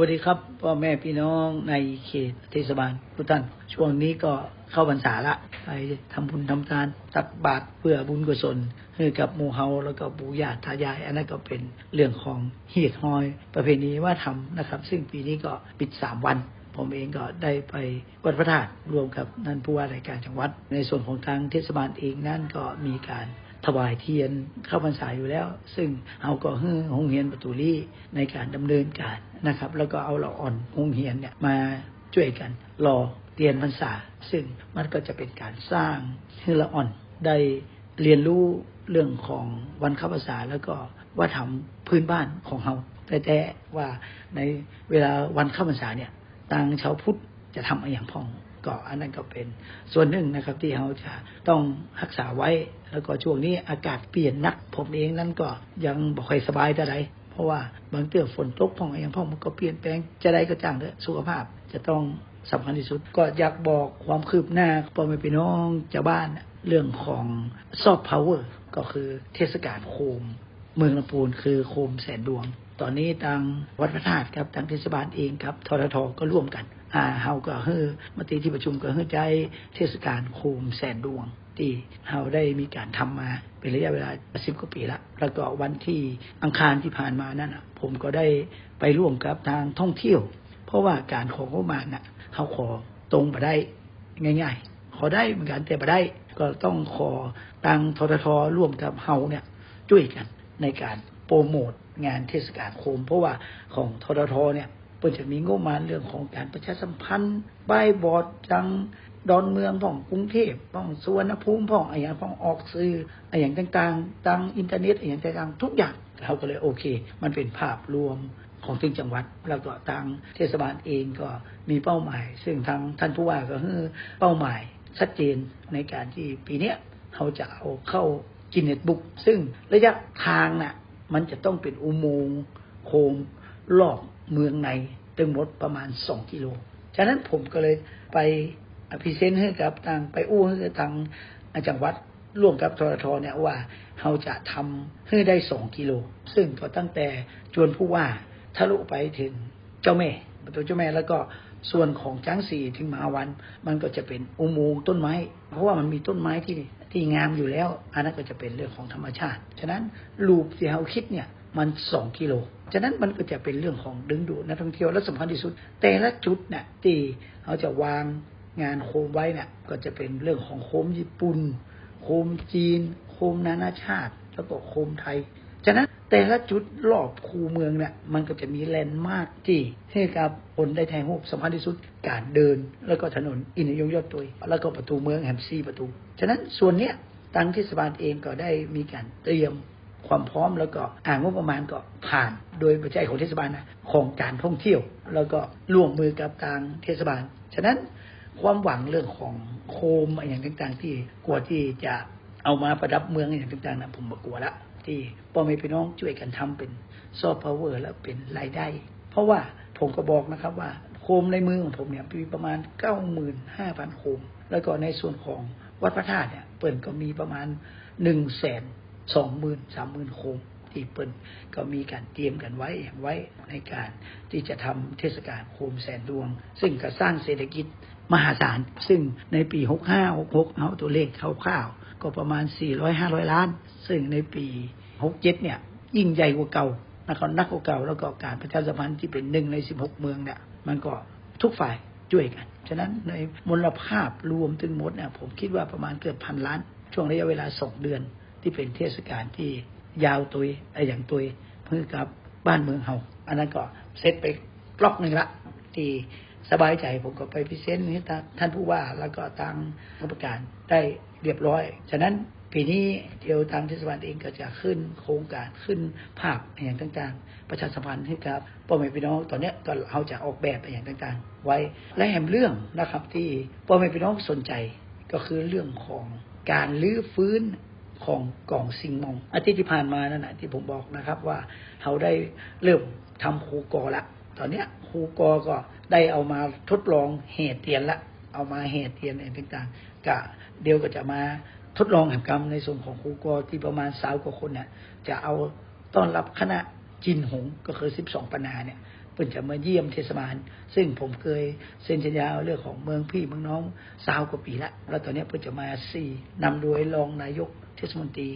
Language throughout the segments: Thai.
วัสดีครับพ่อแม่พี่น้องในเขตเทศบาลทุกท่าน ช่วงนี้ก็เข้าพรรษาละไปทำบุญทำทานตักบาตรเพื่อบุญกุศลให้กับหมู่เฮาแล้วก็ปู่ย่าตายาย อันนั้นก็เป็นเรื่องของเฮียดฮอย ประเพณีว่าทำนะครับ ซึ่งปีนี้ก็ปิดสามวันผมเองก็ได้ไปวัดพระธาตุรวมกับนันผู้ว่าราชการจังหวัด ในส่วนของทางเทศบาลเองนั่นก็มีการ ถวายเทียนเข้าพรรษาอยู่แล้ว ซึ่งเอาก็ฮือหงเฮียนประตูรี่ในการดำเนินการนะครับ แล้วก็เอาเราอ่อนหงเฮียนเนี่ยมาช่วยกันรอเรียนพรรษา ซึ่งมันก็จะเป็นการสร้างให้ละอ่อนได้เรียนรู้เรื่องของวันเข้าพรรษาแล้วก็ว่าทำพื้นบ้านของเราแต่แต่ว่าในเวลาวันเข้าพรรษาเนี่ยทางชาวพุทธจะทำอะไรอย่างพองก็อันนั้นก็เป็นส่วนหนึ่งนะครับที่เราจะต้องรักษาไว้ แล้วก็ช่วงนี้อากาศเปลี่ยนนัก ผมเองนั้นก็ยังบ่ค่อยสบายเท่าไหร่เพราะว่าบางเตื้อฝนตกพ่องอะไรอย่างพ่องมันก็เปลี่ยนแปลงจะได้ก็จ้างเถอะสุขภาพจะต้องสำคัญที่สุด ก็อยากบอกความคืบหน้าพ่อแม่พี่น้องชาวบ้านเรื่องของซอฟต์พาวเวอร์ก็คือเทศกาลโคม เมืองลำพูนคือโคมแสนดวง ตอนนี้ทางวัดพระธาตุครับทางเทศบาลเองครับทททก็ร่วมกัน อ่าเฮาก็เฮ้อมติที่ประชุมก็เฮ้อใจเทศกาลโคมแสนดวง ที่เฮาได้มีการทำมาเป็นระยะเวลาสิบกว่าปีละแล้วก็วันที่อังคารที่ผ่านมานั่นอะ ผมก็ได้ไปร่วมกับทางท่องเที่ยว เพราะว่าการของงบประมาณน่ะเขาขอตรงมาได้ง่าย ๆ ขอได้เหมือนกันแต่มาได้ ก็ต้องขอทางทททร่วมกับเฮาเนี่ยช่วยกันในการโปรโมทงานเทศกาลโคม เพราะว่าของทททเนี่ยเปิดจะมีงบประมาณเรื่องของการประชาสัมพันธ์ป้ายบอร์ดจัง ดอนเมืองพ่องกรุงเทพพ่องสุวรรณภูมิพ่องอะไรอย่างพ่องออกสื่ออะไรอย่างต่างๆทางอินเทอร์เน็ตอะไรอย่างต่างๆทุกอย่างเขาก็เลยโอเค มันเป็นภาพรวมของทุกจังหวัดแล้วก็ทางเทศบาลเองก็มีเป้าหมาย ซึ่งทางท่านผู้ว่าก็คือเป้าหมายชัดเจนในการที่ปีเนี้ยเขาจะเอาเข้ากินเน็ตบุ๊กซึ่งระยะทางน่ะมันจะต้องเป็นอุโมงค์โคมรอบเมืองในตึงหมดประมาณสองกิโล ฉะนั้นผมก็เลยไป อภิเษนให้กับทางไปอู้ให้กับทางจังหวัดร่วมกับทรทเนี่ยว่าเราจะทำให้ได้สองกิโล ซึ่งก็ตั้งแต่จวนผู้ว่าทะลุไปถึงเจ้าแม่ประตูเจ้าแม่แล้วก็ส่วนของจ้างสีถึงมหาวัน มันก็จะเป็นอุโมงค์ต้นไม้ เพราะว่ามันมีต้นไม้ที่ที่งามอยู่แล้ว อันนั้นก็จะเป็นเรื่องของธรรมชาติ ฉะนั้นลูปที่เราคิดเนี่ยมันสองกิโล ฉะนั้นมันก็จะเป็นเรื่องของดึงดูดนักท่องเที่ยวและสำคัญที่สุด แต่ละจุดเนี่ยที่เขาจะวาง งานโคมไว้เนี่ยก็จะเป็นเรื่องของโคมญี่ปุ่น โคมจีน โคมนานาชาติ แล้วก็โคมไทย ฉะนั้นแต่ละจุดรอบคูเมืองเนี่ยมันก็จะมีแลนด์มาร์กที่ให้กับคนได้ถ่ายรูสำคัญที่สุดการเดิน แล้วก็ถนนอินยงยอดตัวแล้วก็ประตูเมืองแฮมซีประตู ฉะนั้นส่วนเนี้ยทางเทศบาลเองก็ได้มีการเตรียมความพร้อมแล้วก็อ่างงบประมาณก็ผ่านโดยปัจจัยของเทศบาลนะของการท่องเที่ยว แล้วก็ร่วมมือกับทางเทศบาล ฉะนั้น ความหวังเรื่องของโคมอย่างต่างๆ ที่กลัวที่จะเอามาประดับเมืองอย่างต่างๆนะผมกลัวละ ที่พ่อแม่พี่น้องช่วยกันทำเป็นซอฟต์พาวเวอร์แล้วเป็นรายได้ เพราะว่าผมก็บอกนะครับว่าโคมในมือของผมเนี่ยมีประมาณ95,000โคม แล้วก็ในส่วนของวัดพระธาตุเนี่ยเปิ่นก็มีประมาณ1นึ่งแสนสองหมื่นสามหมื่นโคมที่เปิ่นก็มีการเตรียมกันไว้ไว้ในการที่จะทำเทศกาลโคมแสนดวง ซึ่งก็สร้างเศรษฐกิจ มหาศาล ซึ่งในปี 65 66เอาตัวเลขคร่าวๆก็ประมาณ 400 500 ล้าน ซึ่งในปี 67 เนี่ย ยิ่งใหญ่กว่าเก่านะครับนักกว่าเก่าแล้วก็การประชาสัมพันธ์ที่เป็นหนึ่งใน 16 เมืองเนี่ย มันก็ทุกฝ่ายช่วยกัน ฉะนั้นในมลภาพรวมถึงหมดเนี่ยผมคิดว่าประมาณเกือบพันล้าน ช่วงระยะเวลาสองเดือนที่เป็นเทศกาลที่ยาวตุยไออย่างตุยเพื่อกับบ้านเมืองเฮาอันนั้นก็เซตไปบล็อกหนึ่งละที่ สบายใจผมก็ไปพิเศษนี้ท่านผู้ว่าแล้วก็ทางผู้ประการได้เรียบร้อย ฉะนั้นปีนี้เดียวทางเทศบาลเองก็จะขึ้นโครงการขึ้นภาพอย่างต่างๆ ประชาสัมพันธ์ให้กับพ่อแม่พี่น้องตอนนี้ก็เขาจะออกแบบอย่างต่างๆ ไว้และแหมเรื่องนะครับที่พ่อแม่พี่น้องสนใจก็คือเรื่องของการลื้อฟื้นของกล่องซิงมองอาทิตย์ที่ผ่านมานั่นแหะที่ผมบอกนะครับว่าเขาได้เริ่มทำคูกอละ ตอนเนี้ยครูกอก็ได้เอามาทดลองเหตุเตียนละ เอามาเหตุเตียนอะไรต่างๆกะเดียวก็จะมาทดลองแห่งกรรมในส่วนของครูกอที่ประมาณสาวกว่าคนเนี่ยจะเอาต้อนรับคณะจินหงก็คือสิบสองปัญหาเนี่ยเพิ่นจะมาเยี่ยมเทศบาล ซึ่งผมเคยเซ็นสัญญาเรื่องของเมืองพี่เมืองน้องสาวกว่าปีละ แล้วตอนนี้เพิ่นจะมาสี่นำโดยรองนายกเทศมนตรี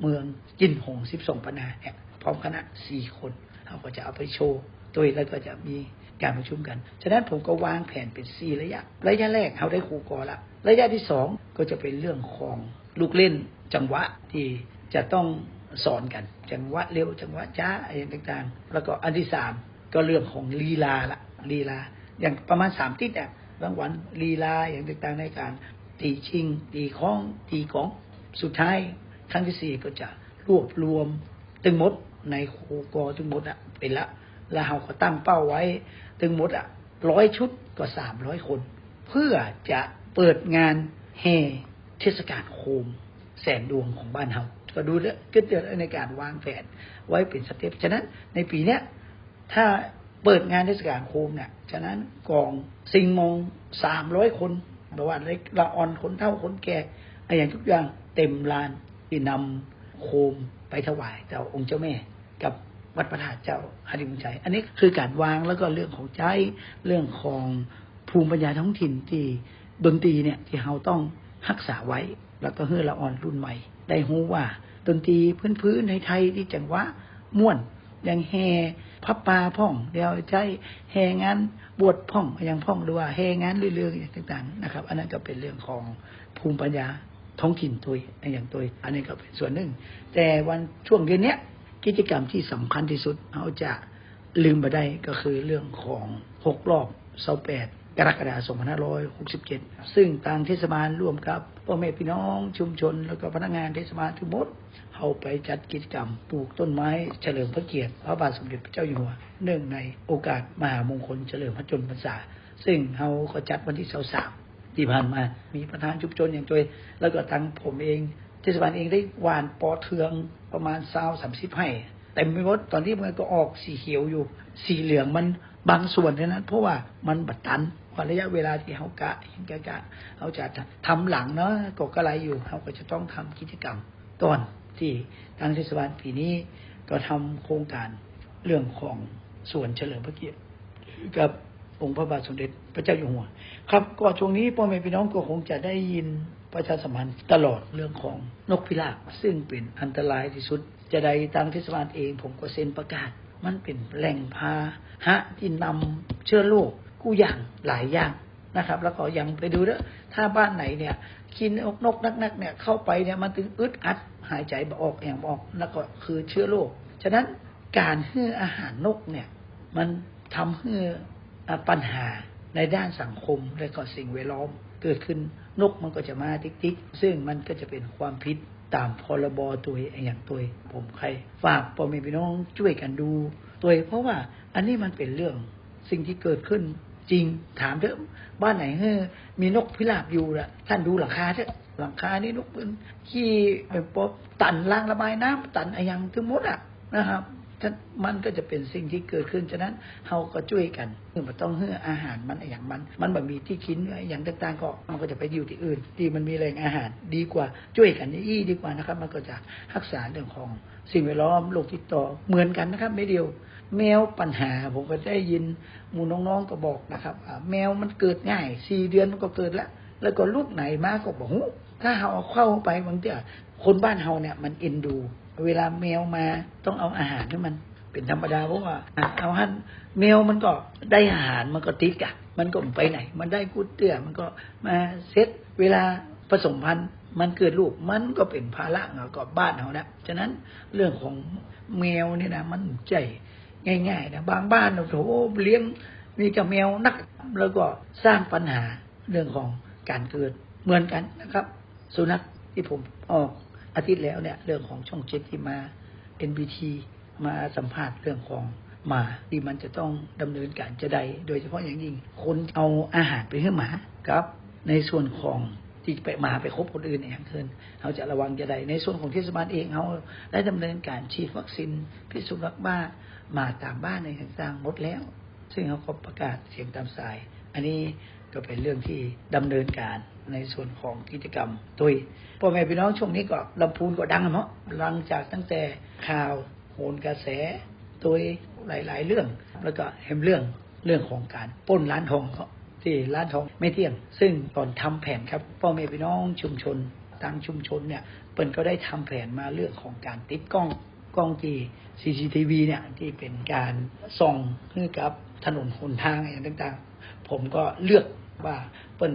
เมืองจินหงสิบสองปนาเนี่ยพร้อมคณะสี่คนเขาก็จะเอาไปโชว์ ตัวแล้วก็จะมีการประชุมกัน ฉะนั้นผมก็วางแผนเป็นสี่ระยะ ระยะแรกเขาได้ครูกอละ ระยะที่สองก็จะเป็นเรื่องของลูกเล่นจังหวะที่จะต้องสอนกัน จังหวะเร็วจังหวะช้าอะไรต่างๆ แล้วก็อันที่สามก็เรื่องของลีลาละลีลา อย่างประมาณสามติดอะบางวันลีลาอย่างต่างๆในการตีชิง ตีคล้องตีกองสุดท้ายครั้งที่สี่ก็จะรวบรวมตึงหมดในครูกอตึงหมดอะเป็นละ แล้วเราก็ตั้งเป้าไว้ตึงหมดอะร้อยชุดก็สามร้อยคน เพื่อจะเปิดงานแห่เทศกาลโคม แสงดวงของบ้านเราก็ดูแล้วก็เดือในการวางแผนไว้เป็นสเต็ปฉะนั้นในปีเนี้ยถ้าเปิดงานเทศกาลโคมเนี่ยฉะนั้นกองสิงมองสามร้อยคนแบบว่าเล็กละอ่อนคนเท่าคนแก่อะไรอย่างทุกอย่างเต็มลานที่นำโคมไปถวายเจ้าองค์เจ้าแม่กับ วัดพระธาตุเจ้าหาริมุญชัย อันนี้คือการวางแล้วก็เรื่องของใจเรื่องของภูมิปัญญาท้องถิ่นที่ดนตรีเนี่ยที่เราต้องรักษาไว้ แล้วก็เฮือละอ่อนรุ่นใหม่ ได้รู้ว่าดนตรีพื้นๆในไทยที่จังหวะม่วนอย่างแห่พับปลาพ่องเดียวใจแห่งานบวชพ่องอย่างพ่องหรือว่าแห่งานเรื่องๆต่าง ๆ นะครับ อันนั้นก็เป็นเรื่องของภูมิปัญญาท้องถิ่นตัวอย่างตัวอันนี้ก็เป็นส่วนหนึ่ง แต่วันช่วงเดือนเนี้ย กิจกรรมที่สำคัญที่สุดเราจะลืมไปได้ก็คือเรื่องของหกรอบเสาแปดกรกฎาคม2567 ซึ่งทางเทศบาลร่วมกับพ่อแม่พี่น้องชุมชน แล้วก็พนักงานเทศบาลทั้งหมดเขาไปจัดกิจกรรมปลูกต้นไม้เฉลิมพระเกียรติ พระบาทสมเด็จพระเจ้าอยู่หัว เนื่องในโอกาสมหามงคลเฉลิมพระชนมพรรษา ซึ่งเขาก็จัดวันที่23ที่ผ่านมา มีประธานชุมชนอย่างตัวแล้วก็ทางผมเอง เทศบาลเองได้หวานปอเทือง ประมาณซาวสามสิบให้เต็มไปหมดตอนที่มันก็ออกสีเขียวอยู่ สีเหลืองมันบางส่วนเท่านั้น เพราะว่ามันบัดตันว่าระยะเวลาที่เขากะเห็นกะกะเขาจะทำหลังเนาะก็กระไรอยู่เขาก็จะต้องทำกิจกรรมก่อนที่ทางเทศบาลปีนี้ก็ทำโครงการเรื่องของส่วนเฉลิมพระเกียรติกับองค์พระบาทสมเด็จพระเจ้าอยู่หัว ครับก็ช่วงนี้พ่อแม่พี่น้องก็คงจะได้ยิน ประชาสัมพันธ์ตลอดเรื่องของนกพิราบซึ่งเป็นอันตรายที่สุด จะได้ทางเทศบาลเองผมก็เซ็นประกาศ มันเป็นแหล่งพาหะที่นำเชื้อโรคกู้อย่างหลายอย่างนะครับ แล้วก็ยังไปดูด้วยถ้าบ้านไหนเนี่ยกินนกนักๆเนี่ยเข้าไปเนี่ยมันถึงอึดอัดหายใจออกแอบออกแล้วก็คือเชื้อโรคฉะนั้นการให้อาหารนกเนี่ยมันทำให้ปัญหาในด้านสังคมและก็สิ่งแวดล้อมเกิดขึ้น นกมันก็จะมาติ๊กติ๊กซึ่งมันก็จะเป็นความผิดตามพรบตัวอย่างตัวผมใคร ฝากพ่อแม่พี่น้องช่วยกันดูตัวเพราะว่าอันนี้มันเป็นเรื่องสิ่งที่เกิดขึ้นจริงถามเถอะบ้านไหนเฮ้มีนกพิราบอยู่ละท่านดูหลังคาเถอะหลังคานี่นกเป็นขี้เป็นป๊อบตันล่างระบายน้ำตันอะไรอย่างทั้งหมดอะนะครับ มันก็จะเป็นสิ่งที่เกิดขึ้น ฉะนั้นเราก็ช่วยกันมันต้องเฮืออาหารมันอย่างมัน มันแบบมีที่กินอย่างต่างๆก็มันก็จะไปอยู่ที่อื่น ที่มันมีแหล่งอาหารดีกว่าช่วยกันนี่ดีกว่านะครับ มันก็จะรักษาเรื่องของสิ่งแวดล้อมโลกติดต่อเหมือนกันนะครับ ไม่เดียว แมวปัญหาผมก็ได้ยินหมูน้องๆก็บอกนะครับแมวมันเกิดง่ายสี่เดือนมันก็เกิดแล้วแล้วก็ลูกไหนมาก็บอกถ้าเราเอาเข้าไปบางทีคนบ้านเฮาเนี่ยมันเอ็นดู เวลาแมวมาต้องเอาอาหารให้มัน เป็นธรรมดาเพราะว่าเอาหันแมวมันก็ได้อาหารมันก็ติดกันมันก็ไปไหน มันได้กุดเตื้อมันก็มาเซ็ตเวลาผสมพันธุ์มันเกิดลูกมันก็เป็นภาระกับบ้านเขานะฉะนั้นเรื่องของแมวนี่นะมันใจง่ายๆนะบางบ้านโอ้โหเลี้ยงมีกับแมวนัก แล้วก็สร้างปัญหาเรื่องของการเกิดเหมือนกันนะครับ สุนัขที่ผมออก อาทิตย์แล้วเนี่ย เรื่องของช่องเจ็ดที่มา NBT มาสัมภาษณ์เรื่องของหมาที่มันจะต้องดำเนินการจะใด โดยเฉพาะอย่างยิ่ง คนเอาอาหารไปให้หมาครับ ในส่วนของที่ไปหมาไปคบคนอื่นอย่างเกินเขาจะระวังจะใด ในส่วนของเทศบาลเองเขาได้ดำเนินการฉีดวัคซีนพิษสุนัขบ้ามาตามบ้านในต่างๆหมดแล้ว ซึ่งเขาก็ประกาศเสียงตามสาย อันนี้ก็เป็นเรื่องที่ดำเนินการ ในส่วนของกิจกรรมตุยพ่อแม่พี่น้องช่วงนี้ก็ลำพูนก็ดังเนาะหลังจากตั้งแต่ข่าวโหนกระแสตุยหลาย ๆ เรื่อง แล้วก็เห็นเรื่องเรื่องของการปล้นร้านทองที่ร้านทองไม่เที่ยง ซึ่งตอนทำแผนครับพ่อแม่พี่น้องชุมชนทางชุมชนเนี่ยเปิ้นก็ได้ทำแผนมาเรื่องของการติดกล้องกล้องจี CCTV เนี่ยที่เป็นการส่องให้กับถนนหนทางอย่างต่างๆ ผมก็เลือกว่าเปิ้น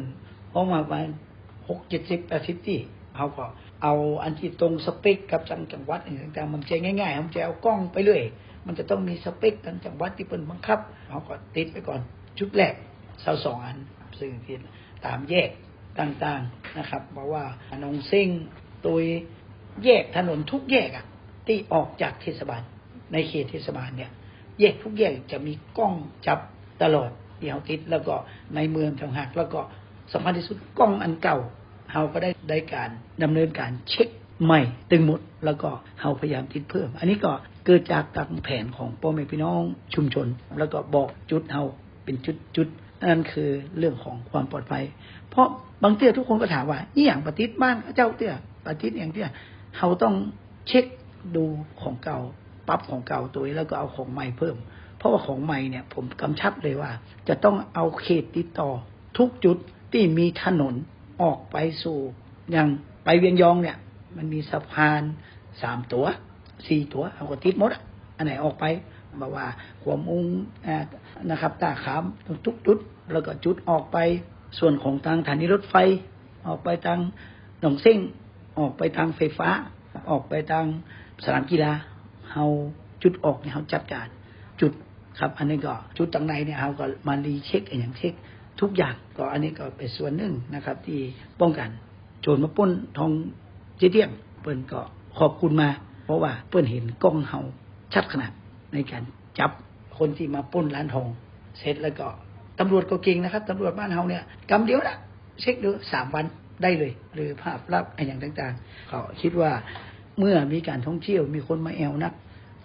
เอามาประมาณหกเจ็ดสิบแปดสิบที่เขาก็เอาอันที่ตรงสเปคกับจังจังหวัดอย่างต่างๆมันจะง่ายๆมันจะเอากล้องไปเลยมันจะต้องมีสเปคกันจังหวัดที่เปิ้นบังคับเขาก็ติดไปก่อนชุดแรกเสาสองอันซึ่งที่ตามแยกต่างๆนะครับบอกว่านองเซ้งตุยแยกถนนทุกแยกอะที่ออกจากเทศบาลในเขตเทศบาลเนี่ย แยกทุกแยกจะมีกล้องจับตลอดที่เขาติดแล้วก็ในเมืองต่างหากแล้วก็ สำคัญที่สุดกล้องอันเก่าเขาก็ได้ได้การดำเนินการเช็คใหม่ตึงหมดแล้วก็เขาพยายามติดเพิ่ม อันนี้ก็เกิดจากการแผนของพ่อแม่พี่น้องชุมชน แล้วก็บอกจุดเขาเป็นจุดจุดนั่นคือเรื่องของความปลอดภัย เพราะบางเตี้ยทุกคนก็ถามว่านี่อย่างปฏิทินบ้านเจ้าเตี้ยปฏิทินอย่างเตี้ยเขาต้องเช็คดูของเก่าปรับของเก่าตัวแล้วก็เอาของใหม่เพิ่ม เพราะว่าของใหม่เนี่ยผมกำชับเลยว่า จะต้องเอาเขตติดต่อทุกจุด ที่มีถนนออกไปสู่อย่างไปเวียงยองเนี่ย มันมีสะพานสามตัวสี่ตัวเอาก็ติดหมดอันไหนออกไปบอกว่าหัวมุงนะครับตาขามทุกจุด แล้วก็จุดออกไปส่วนของทางสถานีรถไฟ ออกไปทางหนองเส้งออกไปทางไฟฟ้า ออกไปทางสนามกีฬาเฮาจุดออกเนี่ยเฮาจัดการจุดครับ อันนี้ก็จุดต่างในเนี่ยเฮาก็มารีเช็คอย่างเช็ค ทุกอย่างก็อันนี้ก็เป็นส่วนหนึ่งนะครับ ที่ป้องกัน โจรมาป้นทองเจเดี่ยงเปิ้นก็ขอบคุณมา เพราะว่าเปิ้นเห็นกล้องเฮาชัดขนาดในการจับคนที่มาป้นร้านทองเสร็จแล้วก็ตำรวจก็เก่งนะครับตำรวจบ้านเฮาเนี่ยกำเดียวนะเช็คดูสามวันได้เลย หรือภาพลับอะไรอย่างต่างๆก็คิดว่าเมื่อมีการท่องเที่ยวมีคนมาแอวนัก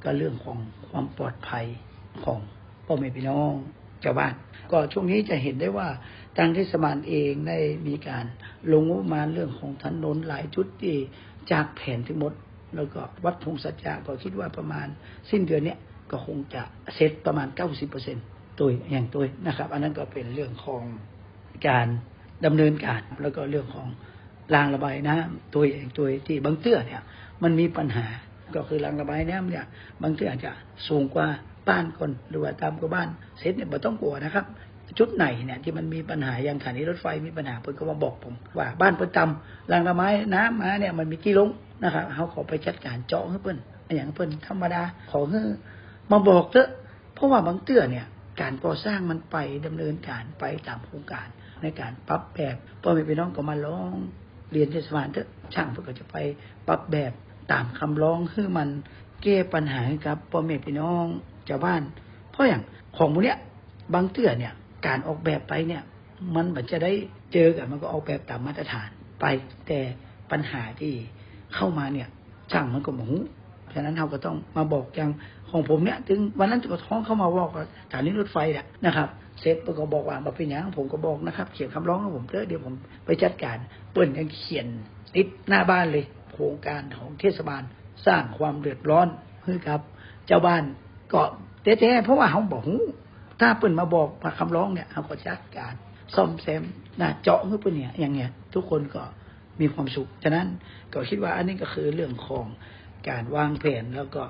ก็เรื่องของความปลอดภัยของพ่อแม่พี่น้อง ชาวบ้าน ก็ช่วงนี้จะเห็นได้ว่าทางเทศบาลเองได้มีการลงงบประมาณเรื่องของถนนหลายจุดที่จากแผนทั้งหมด แล้วก็วัดพงสัจจะก็คิดว่าประมาณสิ้นเดือนนี้ก็คงจะเสร็จประมาณ 90%ตัวอย่างตัวนะครับ อันนั้นก็เป็นเรื่องของการดำเนินการแล้วก็เรื่องของรางระบายน้ำตัวอย่างตัวที่บางเตื้อเนี่ยมันมีปัญหาก็คือรางระบายน้ำเนี่ยบางเตื้ออาจจะสูงกว่า บ้านคนหรือว่าตามกว่าบ้านเสร็จเนี่ยไม่ต้องกลัวนะครับจุดไหนเนี่ยที่มันมีปัญหาอย่างสถานีรถไฟมีปัญหาเพิ่นก็มาบอกผมว่าบ้านเพิ่นตำรางระบายน้ำมาเนี่ยมันมีกี่ลงนะครับเขาขอไปจัดการเจาะให้เพิ่นอย่างเพิ่นธรรมดาขอให้มาบอกเถอะเพราะว่าบางเตื้อเนี่ยการก่อสร้างมันไปดำเนินการไปตามโครงการในการปรับแบบพ่อแม่พี่น้องก็มาร้องเรียนเทศบาลเถอะช่างเพื่อก็จะไปปรับแบบตามคำร้องให้มันแก้ปัญหาให้กับพ่อแม่พี่น้อง ชาวบ้าน เพราะอย่างของพวกเนี้ยบางเตื้อเนี่ยการออกแบบไปเนี่ย มันมันจะได้เจอกันมันก็ออกแบบตามมาตรฐานไปแต่ปัญหาที่เข้ามาเนี่ยช่างมันก็หมูฉะนั้นเราก็ต้องมาบอกอย่างของผมเนี่ย ถึงวันนั้นก็ท้องเข้ามาบอกสถานีรถไฟเนี่ยนะครับเสร็จก็บอกว่ามาเป็นอย่างผมก็บอกนะครับ เขียนคำร้องให้ผมเถอเดี๋ยวผมไปจัดการเปิ้นยังเขียนติดหน้าบ้านเลย โครงการของเทศบาลสร้างความเดือดร้อนให้กับ เจ้าบ้าน ก็แท้ๆเพราะว่าเขาบอกถ้าเปิ้นมาบอกมาคำร้องเนี่ยเขาก็จัดการซ่อมแซมน้าเจาะเพื่อเปิ้นเนี่ยอย่างเงี้ยทุกคนก็มีความสุข ฉะนั้นก็คิดว่าอันนี้ก็คือเรื่องของการวางแผนแล้วก็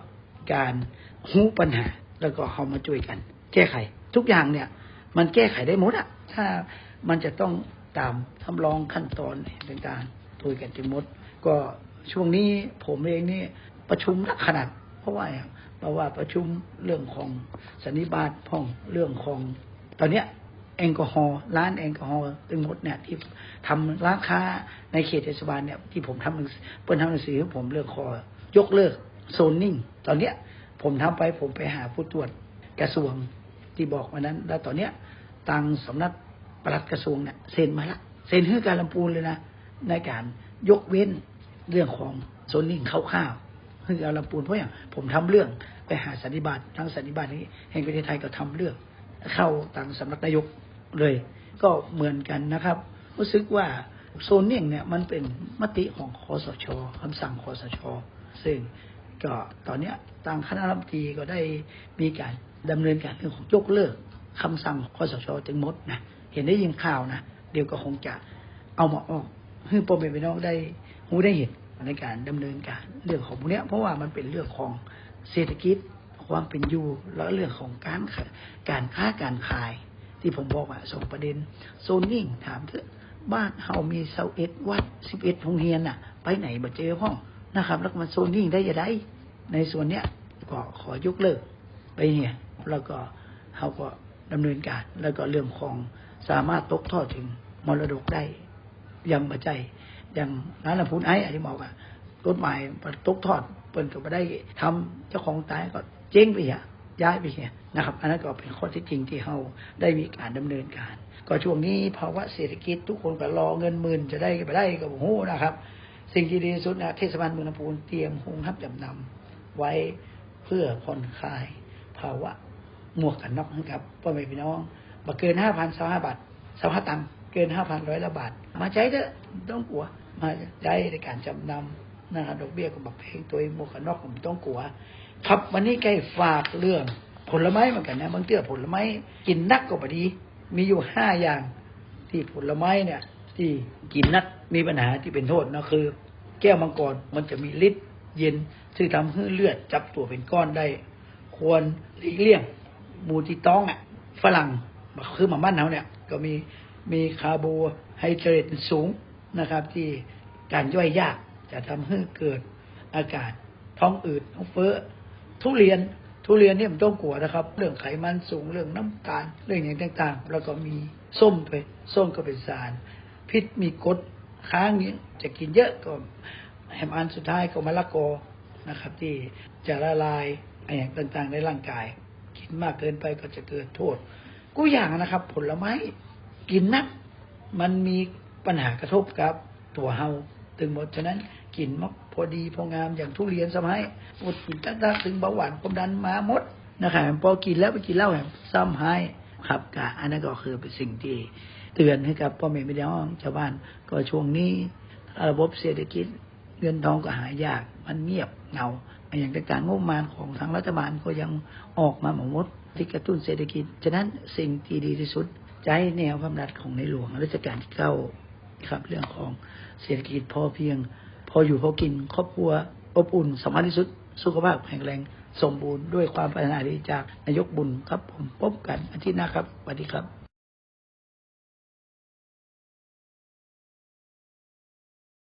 การหูปัญหา แล้วก็เขามาช่วยกัน แก้ไข ทุกอย่างเนี่ย มันแก้ไขได้หมดอะถ้ามันจะต้องตามทำลองขั้นตอนต่างๆตัวกันจนหมด ก็ช่วงนี้ผมเองนี่ประชุมนักขนาด เพราะว่าเพราะว่าประชุมเรื่องของสันนิบาตพ่องเรื่องของตอนเนี้ยแอลกอฮอล์ร้านแอลกอฮอล์ตึงหมดเนี่ยที่ทำร้านค้าในเขตเทศบาลเนี่ยที่ผมทำหนังสือเปิ้นทำหนังสือให้ผมเรื่องคอยกเลิกโซนนิ่ง ตอนเนี้ยผมทำไปผมไปหาผู้ตรวจกระทรวงที่บอกวันนั้น แล้วตอนเนี้ยทางสำนักปลัดกระทรวงเนี่ยเซ็นมาละเซ็นให้การลำพูนเลยนะในการยกเว้นเรื่องของโซนนิ่งคร่าวๆ ให้กาลำพูนเพราะอย่างผมทำเรื่องไปหาสันนิบาตทางสันนิบาตนี้แห่งประเทศไทยก็ทำเรื่อง เข้าทางสำนักนายกเลย ก็เหมือนกันนะครับ รู้สึกว่าโซนนิ่งเนี่ยมันเป็นมติของคอสชคำสั่งคอสช ซึ่งก็ตอนเนี้ยทางคณะรัฐมนตรีก็ได้มีการดำเนินการเรื่องของยกเลิกคำสั่งคอสชถึงหมดนะเห็นได้ยินข่าวนะเดี๋ยวก็คงจะเอามาออกให้พ่อแม่พี่น้องได้หูได้เห็น ในการดำเนินการเรื่องของพวกเนี้ยเพราะว่ามันเป็นเรื่องของเศรษฐกิจความเป็นอยู่แล้วเรื่องของการการค้าการขาย ที่ผมบอกว่าสองประเด็นโซนนิ่งถามเถอะบ้านเฮามีเสาเอ็ดวัดสิบเอ็ดโรงเรียนน่ะไปไหนบ่เจอห้องนะครับ แล้วมันโซนนิ่งได้ยังไงในส่วนเนี้ยก็ขอยกเลิกไปเนี่ยแล้วก็เขาก็ดำเนินการ แล้วก็เรื่องของสามารถตกทอดถึงมรดกได้ยังบัใจยั อย่างร้านลำพูนไอ้อันนี้บอกว่ากฎหมายตกทอดเปิ่นก็ไม่ได้ทำเจ้าของตายก็เจ๊งไปเหียย้ายไปเหียนะครับ อันนั้นก็เป็นข้อที่จริงที่เราได้มีการดำเนินการ ก็ช่วงนี้ภาวะเศรษฐกิจทุกคนก็รอเงินหมื่นจะได้ไปได้ก็โอ้โหนะครับ สิ่งที่ดีที่สุดนะเทศบาลเมืองลำพูนเตรียมโรงรับจำนำไว้เพื่อผ่อนคลายภาวะหมวกกันน็อกให้กับพ่อแม่พี่น้องบ่เกินห้าพันสห้าบาทสห้าตังเกินห้าพันร้อยละบาท มาใช้เถอะต้องกลัว มาใช้ในการจำนำนะครับดอกเบี้ยก็บักเพงตัวเองหมวกกันน็อกผมต้องกลัว ครับวันนี้ใกล้ฝากเรื่องผลไม้เหมือนกันนะบางเตื้อผลไม้กินนักก็บดี มีอยู่ห้าอย่าง ที่ผลไม้เนี่ย ที่กินนักมีปัญหาที่เป็นโทษนะคือ แก้วมังกรมันจะมีฤทธิ์เย็นซึ่งทำให้เลือดจับตัวเป็นก้อนได้ ควรหลีกเลี่ยงมูที่ต้องอะฝรั่งคือหมาบ้านเราเนี่ย ก็มีมีคาร์โบไฮเดรตสูง นะครับ ที่การย่อยยากจะทำให้เกิดอากาศท้องอืดท้องเฟ้อทุเรียนทุเรียนนี่มันต้องกลัวนะครับ เรื่องไขมันสูงเรื่องน้ำตาลเรื่องอย่างต่างๆ แล้วก็มีส้มไปส้มก็เป็นสาร พิษมีกรดค้างนี้จะกินเยอะก็แหมอันสุดท้ายก็มะละกอนะครับ ที่จะละลายอะไรอย่างต่างๆในร่างกาย กินมากเกินไปก็จะเกิดโทษกูอย่างนะครับ ผลไม้กินนัก มันมี ปัญหากระทบกับ ตัวเฮาถึงหมดฉะนั้นกินมักพอดีพองามอย่างทุเรียนสมัยหมดกินตั้งถึงเบาหวานความดันมาหมดนะครับพอกินแล้วไปกินเหล้าแหมซ้ำให้ครับกะอันนั้นก็คือเป็นสิ่งที่เตือนให้กับพ่อแม่พี่น้องชาวบ้านก็ช่วงนี้ระบบเศรษฐกิจเงินทองก็หายากมันเงียบเงาอย่างต่างๆงบประมาณของทางรัฐบาลก็ยังออกมาหมดที่กระตุ้นเศรษฐกิจ ฉะนั้นสิ่งที่ดีที่สุดใจแนวพระราชของในหลวงรัชกาลที่เก้า ครับ เรื่องของเศรษฐกิจพอเพียง พออยู่พอกินครอบครัวอบอุ่นสำคัญที่สุดสุขภาพแข็งแรงสมบูรณ์ด้วยความปรารถนาดีจากนายกบุญครับผมพบกันอาทิตย์หน้าครับสวัสดีครับ